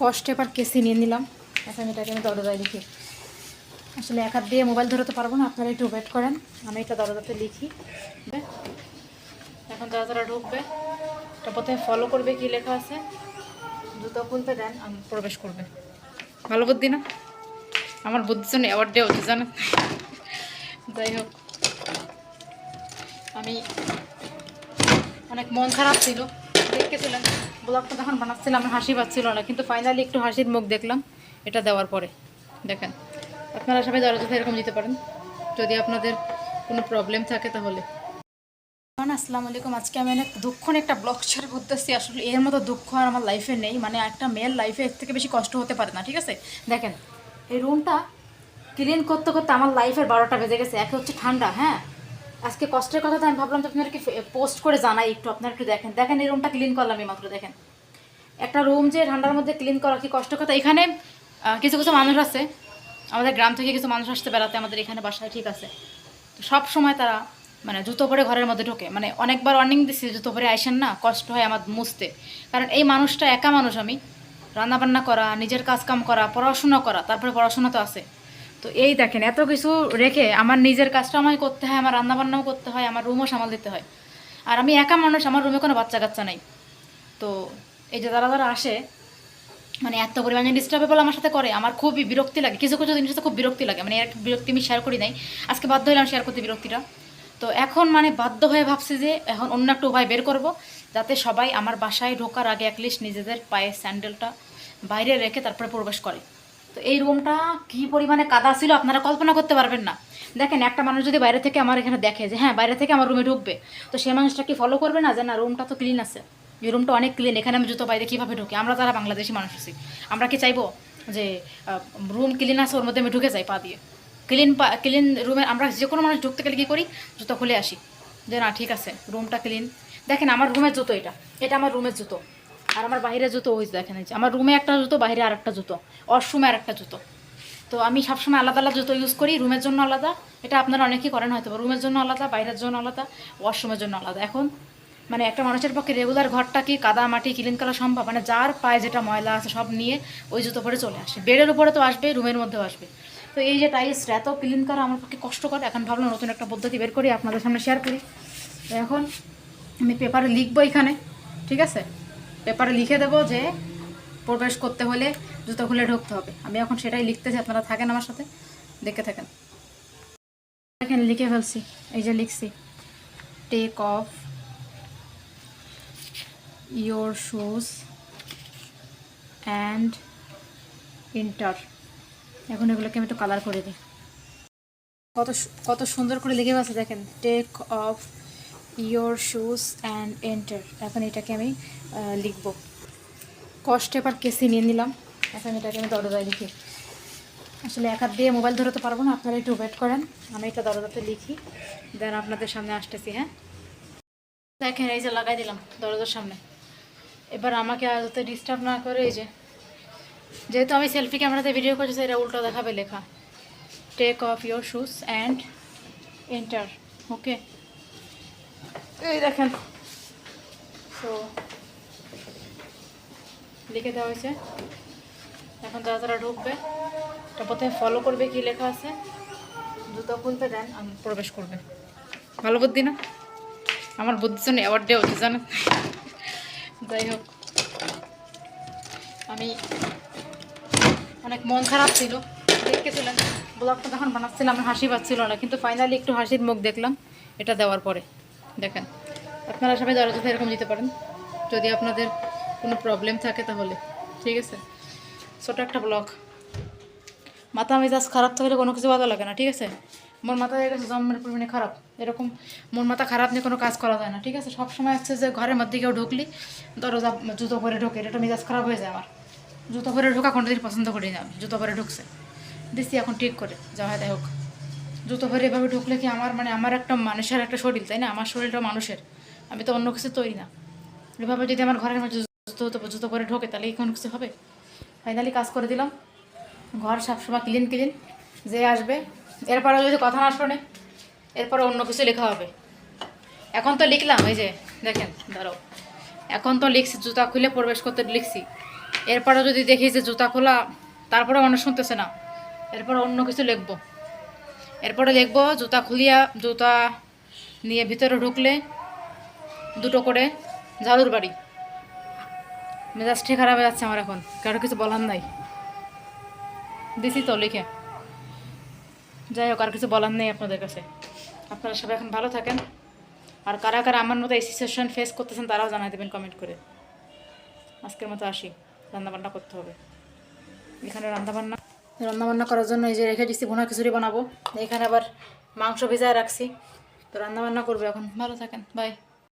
কষ্টে এবার কেসি নিয়ে নিলাম। এখন এটাকে আমি দরজায় লিখি। আসলে এক হাত দিয়ে মোবাইল ধরে তো পারব না, আপনারা একটু ওয়েট করেন। আমি এটা দরজাতে লিখি। এখন যারা যারা ঢুকবে এটা প্রথমে ফলো করবে কি লেখা আছে? জুতো খুলতে দেন, আমি প্রবেশ করবে। ভালো বুদ্ধি না? আমার বুদ্ধির জন্য অ্যাওয়ার্ড দেওয়া উচিত, জানেন? যাই হোক। আমি অনেক মন খারাপ ছিল। দেখতেছিলাম ব্লগটা যখন বানাচ্ছিলাম আমার হাসি পাচ্ছিল না, কিন্তু ফাইনালি একটু হাসির মুখ দেখলাম, এটা দেওয়ার পরে। দেখেন, আপনারা সবাই দরজাতে এরকম দিতে পারেন। যদি আপনাদের কোনো প্রবলেম থাকে তাহলে। আসসালামু আলাইকুম, আজকে আমি অনেক দুঃখ একটা ব্লগ শেয়ার করতেছি। আসলে এর মতো দুঃখ আর আমার লাইফে নেই। মানে একটা মেয়ের লাইফে এর থেকে বেশি কষ্ট হতে পারে না, ঠিক আছে? দেখেন, এই রুমটা ক্লিন করতে করতে আমার লাইফের বারোটা বেজে গেছে। একে হচ্ছে ঠান্ডা হ্যাঁ? আজকে কষ্টের কথা তো আমি ভাবলাম যে আপনাদেরকে পোস্ট করে জানাই, একটু আপনারা একটু দেখেন। দেখেন, এই রুমটা ক্লিন করলাম এই মাত্র, দেখেন। একটা রুম যে ঠান্ডার মধ্যে ক্লিন করা কি কষ্ট কথা? এখানে কিছু কিছু মানুষ আছে। আমাদের গ্রাম থেকে কিছু মানুষ আসতে বেড়াতে আমাদের এখানে বাসায় ঠিক আছে। তো সব সময় তারা মানে জুতো পরে ঘরের মধ্যে ঢোকে। মানে অনেকবার ওয়ার্নিং দিচ্ছি জুতো পরে আইসেন না, কষ্ট হয় আমার মুছতে। কারণ এই মানুষটা একা মানুষ আমি। রান্নাবান্না করা, নিজের কাজকাম করা, পড়াশোনা করা, তারপরে পড়াশোনা তো আছে। তো এই দেখেন, এত কিছু রেখে আমার নিজের কাজটা আমায় করতে হয়, আমার রান্নাবান্নাও করতে হয়, আমার রুমও সামাল দিতে হয়। আর আমি একা মানুষ, আমার রুমে কোনো বাচ্চা কাচ্চা নেই। তো এই যে যারা যারা আসে মানে এত পরিমাণে ডিস্টার্বেবল আমার সাথে করে, আমার খুবই বিরক্তি লাগে। কিছু কিছু জিনিসটা খুব বিরক্তি লাগে। মানে এর বিরক্তি আমি শেয়ার করি নাই। আজকে বাধ্য হলাম শেয়ার করতে বিরক্তিটা। তো এখন মানে বাধ্য হয়ে ভাবছি যে এখন অন্য একটা উপায় বের করব, যাতে সবাই আমার বাসায় ঢোকার আগে অ্যাটলিস্ট নিজেদের পায়ে স্যান্ডেলটা বাইরে রেখে তারপরে প্রবেশ করে। তো এই রুমটা কি পরিমাণে কাদা ছিল আপনারা কল্পনা করতে পারবেন না। দেখেন, একটা মানুষ যদি বাইরে থেকে আমার এখানে দেখে যে হ্যাঁ বাইরে থেকে আমার রুমে ঢুকবে। তো সেই মানুষটা কি ফলো করবে না যে, না, রুমটা তো ক্লিন আছে। এই রুমটা অনেক ক্লিন এখানে আমি জুতো বাইরে কীভাবে ঢুকি? আমরা যারা বাংলাদেশি মানুষ আছি, আমরা কি চাইব যে রুম ক্লিন আছে, ওর মধ্যে আমি ঢুকে যাই পা দিয়ে। ক্লিন পা ক্লিন রুমে আমরা যে কোনো মানুষ ঢুকতে গেলে কী করি? জুতো খুলে আসি। যে, না, ঠিক আছে রুমটা ক্লিন দেখেন, আমার রুমের জুতো এটা। এটা আমার রুমের জুতো। আর আমার বাইরের জুতো ওই দেখেন আমার রুমে একটা জুতো, বাইরে আর একটা জুতো, ওয়াশরুমে আর একটা জুতো। তো আমি সবসময় আলাদা আলাদা জুতো ইউজ করি, রুমের জন্য আলাদা। এটা আপনারা অনেকেই করেন হয়তো রুমের জন্য আলাদা, বাইরের জন্য আলাদা, ওয়াশরুমের জন্য আলাদা। এখন মানে একটা মানুষের পক্ষে রেগুলার ঘরটা কি কাদা মাটি ক্লিন করা সম্ভব? মানে যার পায়ে যেটা ময়লা আছে সব নিয়ে ওই জুতো পরে চলে আসে। বেডের উপরে তো আসবে, রুমের মধ্যেও আসবে। তো এই যে টাইলসটা এত ক্লিন করা আমার পক্ষে কষ্টকর। এখন ভাবলাম নতুন একটা পদ্ধতি বের করি, আপনাদের সামনে শেয়ার করি। এখন আমি পেপারে লিখব এখানে, ঠিক আছে? পেপারে লিখে দেবো যে প্রবেশ করতে হলে জুতো খুলে ঢুকতে হবে। আমি এখন সেটাই লিখতেছি আপনারা থাকেন আমার সাথে, দেখে থাকেন। দেখেন, লিখে ফেলছি, এই যে লিখছি। Take off your shoes and enter এখন এগুলোকে আমি একটু কালার করে দিই। কত কত সুন্দর করে লিখে আছে দেখেন। Take off your shoes and enter এখন এটাকে আমি লিখব। কষ্টে এবার কেসি নিয়ে নিলাম। এখন এটাকে আমি দরজায় লিখি। আসলে এক হাত দিয়ে মোবাইল ধরে তো পারব না, আপনারা একটু ওয়েট করেন। আমি এটা দরজাতে লিখি। দেন আপনাদের সামনে আসতেছি হ্যাঁ? দেখেন, এই যে লাগাই দিলাম দরজার সামনে। এবার আমাকে আর যাতে ডিস্টার্ব না করে এই যে, যেহেতু আমি সেলফি ক্যামেরাতে ভিডিও করছি এটা উল্টো দেখাবে লেখা। Take off your shoes and enter okay এই দেখেন। তো লিখে দেওয়া হয়েছে। এখন যারা যারা ঢুকবে, এটা প্রথমে ফলো করবে কি লেখা আছে। জুতো খুলতে দেন প্রবেশ করবে। ভালো বুদ্ধি না? আমার বুদ্ধির জন্য অ্যাওয়ার্ড দেওয়া উচিত জানেন? যাই হোক। আমি অনেক মন খারাপ ছিল। দেখতেছিলাম ব্লগটা যখন বানাচ্ছিলাম হাসি পাচ্ছিল না, কিন্তু ফাইনালি একটু হাসির মুখ দেখলাম, এটা দেওয়ার পরে। দেখেন, আপনারা সবাই দরজাতে এরকম দিতে পারেন। যদি আপনাদের কোনো প্রবলেম থাকে তাহলে, ঠিক আছে? ছোটো একটা ব্লক মাথা মেজাজ খারাপ থাকলে কোনো কিছু ভালো লাগে না, ঠিক আছে? মোর মাথা হয়ে গেছে, জন্মের পরিমাণে খারাপ। এরকম মোর মাথা খারাপ নিয়ে কোনো কাজ করা যায় না, ঠিক আছে? সব সময় হচ্ছে যে ঘরের মধ্যে কেউ ঢুকলি, দরজা জুতো পরে ঢোকে, এটা মেজাজ খারাপ হয়ে যায় আমার। জুতো পরে ঢোকা কোনোদিন পছন্দ করি না আমি। জুতো পরে ঢুকছে। দিচ্ছি এখন ঠিক করে যা হয় তাই হোক। জুতো পরে এভাবে ঢুকলে কি আমার মানে আমার একটা মানুষের একটা শরীর, তাই না? আমার শরীরটা মানুষের। আমি তো অন্য কিছু তৈরি না। এভাবে যদি আমার ঘরের মধ্যে জুতো জুতো পরে ঢোকে, তাহলে কোনো কিছু হবে? ফাইনালি কাজ করে দিলাম। ঘর সবসময় ক্লিন ক্লিন যে আসবে এরপরে যদি কথা না শোনে এরপরে অন্য কিছু লেখা হবে। এখন তো লিখলাম, এই যে দেখেন ধরো এখন তো লিখছি, জুতা খুলে প্রবেশ করতে লিখছি। এরপরে যদি দেখি যে জুতা খোলা তারপরে মানুষ শুনতেছে না। এরপরে অন্য কিছু লিখব। এরপরে লিখব জুতা খুলিয়া, জুতা নিয়ে ভিতরে ঢুকলে দুটো করে ঝাড়ুর বাড়ি। মেজাজটি খারাপ হয়ে যাচ্ছে আমার এখন, কারও কিছু বলার নাই। দিছি তো লিখে। যাই হোক, আর কিছু বলার নেই আপনাদের কাছে। আপনারা সবাই এখন ভালো থাকেন। আর কারা কারা আমার মতো এই সিচুয়েশন ফেস করতেছেন, তারাও জানাই দেবেন কমেন্ট করে। আজকের মতো আসি। রান্নাবান্না করতে হবে। এখানে রান্নাবান্না রান্নাবান্না করার জন্য এই যে রেখে দিচ্ছি ভুনা খিচুড়ি বানাবো। এখানে আবার মাংস ভিজায় রাখছি। তো রান্নাবান্না করব এখন। ভালো থাকেন বাই